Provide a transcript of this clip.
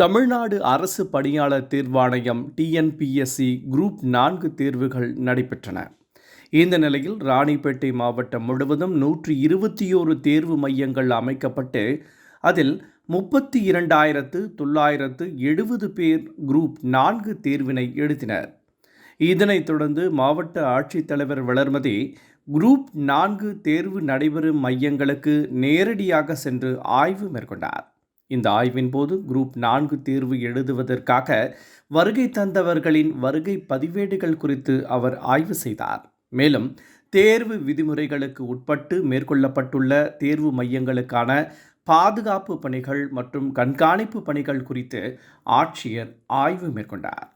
தமிழ்நாடு அரசு பணியாளர் தேர்வாணையம் டிஎன்பிஎஸ்சி குரூப் நான்கு தேர்வுகள் நடைபெற்றன. இந்த நிலையில் ராணிப்பேட்டை மாவட்டம் முழுவதும் நூற்றி இருபத்தி ஓரு தேர்வு மையங்கள் அமைக்கப்பட்டு அதில் முப்பத்தி இரண்டாயிரத்து தொள்ளாயிரத்து எழுபது பேர் குரூப் நான்கு தேர்வினை எழுதினர் இதனைத் தொடர்ந்து மாவட்ட ஆட்சித்தலைவர் வளர்மதி குரூப் நான்கு தேர்வு நடைபெறும் மையங்களுக்கு நேரடியாக சென்று ஆய்வு மேற்கொண்டார். இந்த ஆய்வின் போது குரூப் நான்கு தேர்வு எழுதுவதற்காக வருகை தந்தவர்களின் வருகை பதிவேடுகள் குறித்து அவர் ஆய்வு செய்தார். மேலும் தேர்வு விதிமுறைகளுக்கு உட்பட்டு மேற்கொள்ளப்பட்டுள்ள தேர்வு மையங்களுக்கான பாதுகாப்பு பணிகள் மற்றும் கண்காணிப்பு பணிகள் குறித்து ஆட்சியர் ஆய்வு மேற்கொண்டார்.